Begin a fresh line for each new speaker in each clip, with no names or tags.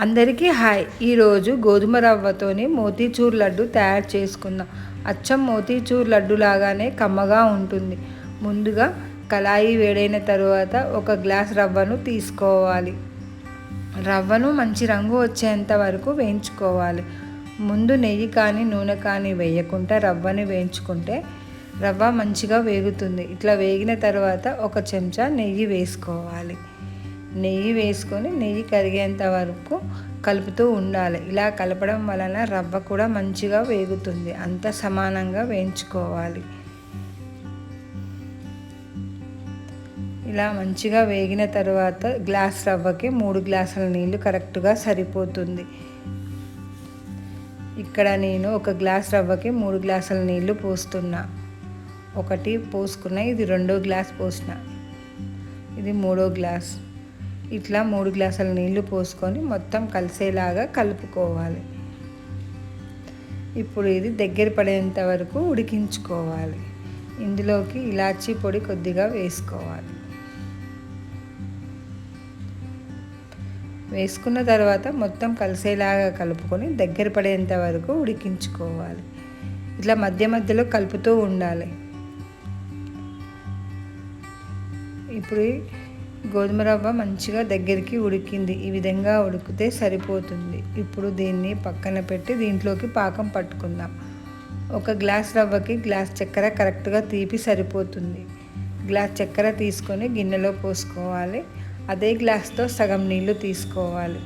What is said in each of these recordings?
అందరికీ హాయ్. ఈరోజు గోధుమ రవ్వతోని మోతీచూర్ లడ్డు తయారు చేసుకుందాం. అచ్చం మోతీచూర్ లడ్డు లాగానే కమ్మగా ఉంటుంది. ముందుగా కళాయి వేడైన తరువాత ఒక గ్లాస్ రవ్వను తీసుకోవాలి. రవ్వను మంచి రంగు వచ్చేంత వరకు వేయించుకోవాలి. ముందు నెయ్యి కానీ నూనె కానీ వేయకుండా రవ్వని వేయించుకుంటే రవ్వ మంచిగా వేగుతుంది. ఇట్లా వేగిన తర్వాత ఒక చెంచా నెయ్యి వేసుకోవాలి. నెయ్యి వేసుకొని నెయ్యి కరిగేంత వరకు కలుపుతూ ఉండాలి. ఇలా కలపడం వలన రవ్వ కూడా మంచిగా వేగుతుంది. అంత సమానంగా వేయించుకోవాలి. ఇలా మంచిగా వేగిన తర్వాత గ్లాస్ రవ్వకి మూడు గ్లాసుల నీళ్ళు కరెక్ట్గా సరిపోతుంది. ఇక్కడ నేను ఒక గ్లాస్ రవ్వకి మూడు గ్లాసుల నీళ్ళు పోస్తున్నా. ఒకటి పోసుకున్న ఇది రెండో గ్లాస్ పోసిన. ఇది మూడో గ్లాస్. ఇట్లా మూడు గ్లాసుల నీళ్ళు పోసుకొని మొత్తం కలిసేలాగా కలుపుకోవాలి. ఇప్పుడు ఇది దగ్గర పడేంత వరకు ఉడికించుకోవాలి. ఇందులోకి ఇలాచీ పొడి కొద్దిగా వేసుకోవాలి. వేసుకున్న తర్వాత మొత్తం కలిసేలాగా కలుపుకొని దగ్గర పడేంత వరకు ఉడికించుకోవాలి. ఇట్లా మధ్య మధ్యలో కలుపుతూ ఉండాలి. ఇప్పుడు గోధుమ రవ్వ మంచిగా దగ్గరికి ఉడికింది. ఈ విధంగా ఉడికితే సరిపోతుంది. ఇప్పుడు దీన్ని పక్కన పెట్టి దీంట్లోకి పాకం పట్టుకుందాం. ఒక గ్లాస్ రవ్వకి గ్లాస్ చక్కెర కరెక్ట్గా తీపి సరిపోతుంది. గ్లాస్ చక్కెర తీసుకొని గిన్నెలో పోసుకోవాలి. అదే గ్లాస్తో సగం నీళ్ళు తీసుకోవాలి.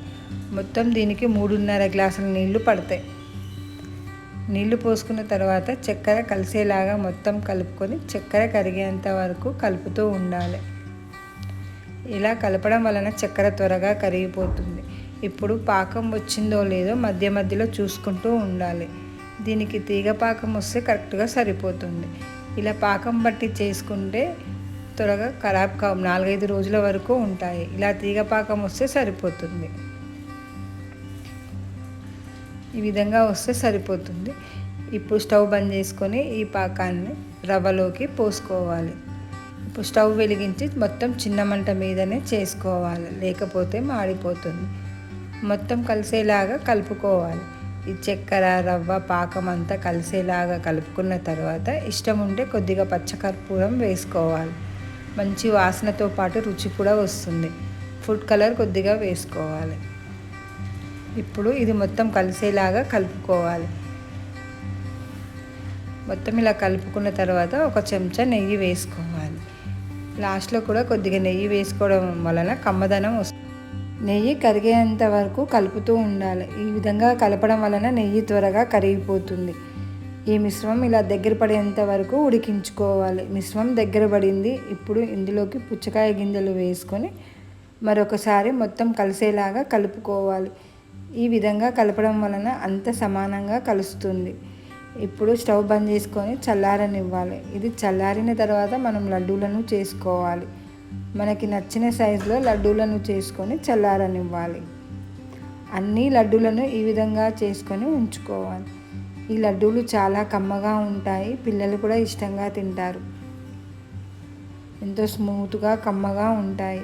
మొత్తం దీనికి మూడున్నర గ్లాసుల నీళ్ళు పడతాయి. నీళ్ళు పోసుకున్న తర్వాత చక్కెర కలిసేలాగా మొత్తం కలుపుకొని చక్కెర కరిగేంత వరకు కలుపుతూ ఉండాలి. ఇలా కలపడం వలన చక్కెర త్వరగా కరిగిపోతుంది. ఇప్పుడు పాకం వచ్చిందో లేదో మధ్య మధ్యలో చూసుకుంటూ ఉండాలి. దీనికి తీగ పాకం వస్తే కరెక్ట్గా సరిపోతుంది. ఇలా పాకం బట్టి చేసుకుంటే త్వరగా ఖరాబ్ కా నాలుగైదు రోజుల వరకు ఉంటాయి. ఇలా తీగ పాకం వస్తే సరిపోతుంది. ఈ విధంగా వస్తే సరిపోతుంది. ఇప్పుడు స్టవ్ బంద్ చేసుకొని ఈ పాకాన్ని రవ్వలోకి పోసుకోవాలి. స్టవ్ వెలిగించి మొత్తం చిన్న మంట మీదనే చేసుకోవాలి. లేకపోతే మాడిపోతుంది. మొత్తం కలిసేలాగా కలుపుకోవాలి. ఈ చక్కెర రవ్వ పాకం అంతా కలిసేలాగా కలుపుకున్న తర్వాత ఇష్టం ఉంటే కొద్దిగా పచ్చకర్పూరం వేసుకోవాలి. మంచి వాసనతో పాటు రుచి కూడా వస్తుంది. ఫుడ్ కలర్ కొద్దిగా వేసుకోవాలి. ఇప్పుడు ఇది మొత్తం కలిసేలాగా కలుపుకోవాలి. మొత్తం ఇలా కలుపుకున్న తర్వాత ఒక చెంచా నెయ్యి వేసుకోవాలి. లాస్ట్లో కూడా కొద్దిగా నెయ్యి వేసుకోవడం వలన కమ్మదనం వస్తుంది. నెయ్యి కరిగేంత వరకు కలుపుతూ ఉండాలి. ఈ విధంగా కలపడం వలన నెయ్యి త్వరగా కరిగిపోతుంది. ఈ మిశ్రమం ఇలా దగ్గర పడేంత వరకు ఉడికించుకోవాలి. మిశ్రమం దగ్గర పడింది. ఇప్పుడు ఇందులోకి పుచ్చకాయ గింజలు వేసుకొని మరొకసారి మొత్తం కలిసేలాగా కలుపుకోవాలి. ఈ విధంగా కలపడం వలన అంత సమానంగా కలుస్తుంది. ఇప్పుడు స్టవ్ బంద్ చేసుకొని చల్లారనివ్వాలి. ఇది చల్లారిన తర్వాత మనం లడ్డూలను చేసుకోవాలి. మనకి నచ్చిన సైజులో లడ్డూలను చేసుకొని చల్లారనివ్వాలి. అన్ని లడ్డూలను ఈ విధంగా చేసుకొని ఉంచుకోవాలి. ఈ లడ్డూలు చాలా కమ్మగా ఉంటాయి. పిల్లలు కూడా ఇష్టంగా తింటారు. ఎంతో స్మూత్గా కమ్మగా ఉంటాయి.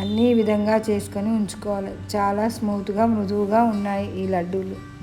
అన్నీ విధంగా చేసుకొని ఉంచుకోవాలి. చాలా స్మూత్గా మృదువుగా ఉన్నాయి ఈ లడ్డూలు.